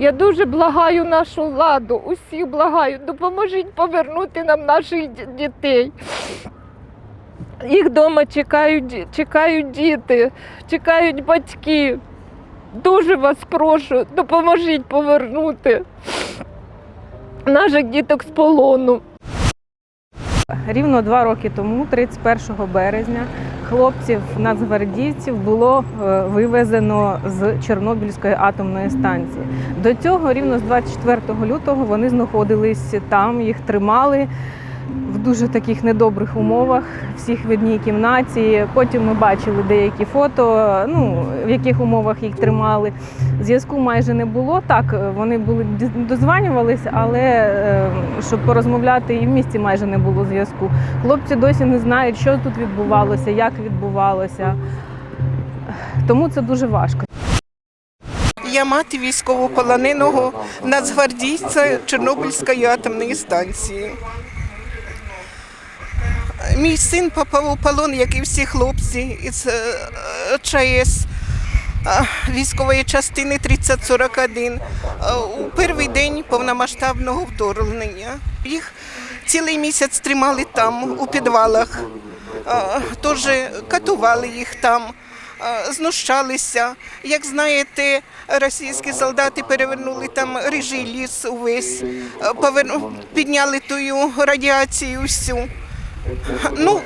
Я дуже благаю нашу владу, усіх благаю, допоможіть повернути нам наших дітей. Їх вдома чекають, чекають діти, чекають батьки. Дуже вас прошу, допоможіть повернути наших діток з полону. Рівно два роки тому, 31 березня, хлопців нацгвардійців було е, вивезено з Чорнобильської атомної станції. До цього, рівно з 24 лютого, вони знаходились там, їх тримали дуже таких недобрих умовах, всіх в одній кімнаті. Потім ми бачили деякі фото, ну в яких умовах їх тримали. Зв'язку майже не було. Так, вони були дозванювалися, але е, щоб порозмовляти, і в місті майже не було зв'язку. Хлопці досі не знають, що тут відбувалося, як відбувалося. Тому це дуже важко. Я мати військовополоненого нацгвардійця Чорнобильської атомної станції. Мій син попав у полон, як і всі хлопці із ЧАЕС е, військової частини 3041 е, у перший день повномасштабного вторгнення. Їх цілий місяць тримали там, у підвалах. Теж катували їх там, знущалися. Як знаєте, російські солдати перевернули там рижий ліс увесь, підняли ту радіацію всю. Ну,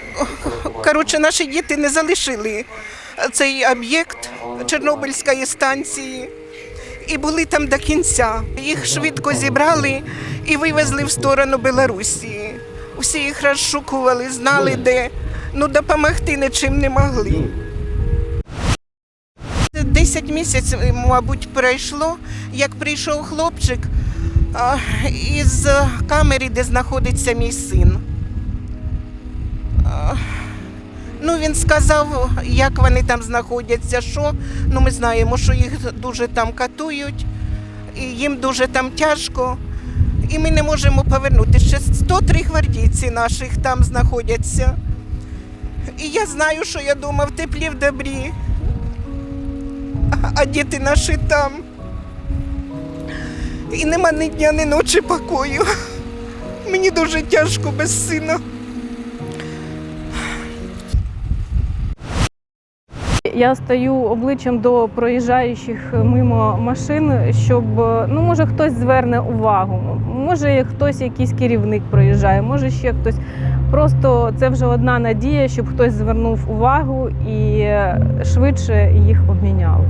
коротше, наші діти не залишили цей об'єкт Чорнобильської станції і були там до кінця. Їх швидко зібрали і вивезли в сторону Білорусі. Всі їх розшукували, знали де, ну допомогти нічим не могли. Десять місяців, мабуть, пройшло, як прийшов хлопчик із камери, де знаходиться мій син. Ну, він сказав, як вони там знаходяться, що. Ну, ми знаємо, що їх дуже там катують, і їм дуже там тяжко. І ми не можемо повернути. Ще 103 гвардійці наших там знаходяться. І я знаю, що я дома в теплі в добрі, а діти наші там. І нема ні дня, ні ночі покою. Мені дуже тяжко без сина. Я стою обличчям до проїжджаючих мимо машин, щоб ну може хтось зверне увагу, може хтось якийсь керівник проїжджає, може ще хтось. Просто це вже одна надія, щоб хтось звернув увагу і швидше їх обміняли.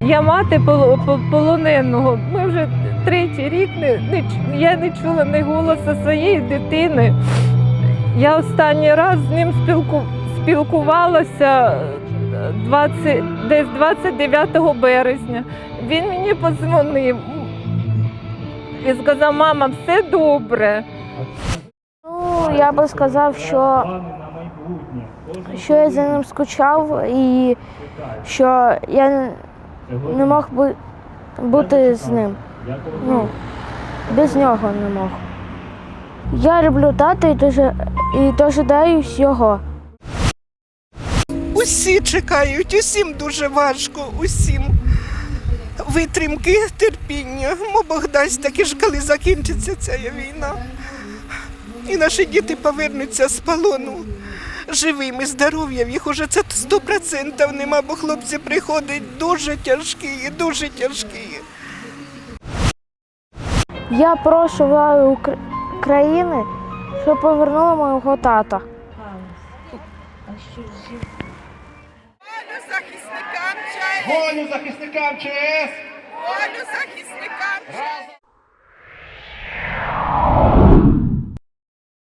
Я мати полоненого. Ми вже третій рік не, не я не чула ні голосу своєї дитини. Я останній раз з ним спілку, спілкувалася е, 20, десь 29 березня. Він мені подзвонив і сказав, мама, все добре. Ну, я би сказав, що, що я за ним скучав і що я не мог би бути з ним. Ну, без нього не мог. Я люблю тата і дуже і дожидаюсь його. Усі чекають, усім дуже важко, усім. Витримки, терпіння. Мо Бог дасть таки ж, коли закінчиться ця війна. І наші діти повернуться з полону живими, здоров'я. В їх уже це 100% нема, бо хлопці приходять дуже тяжкі, дуже тяжкі. Я прошу владу Укра- країни, щоб повернула мого тата. Волю захисникам ЧС! Волю захисникам!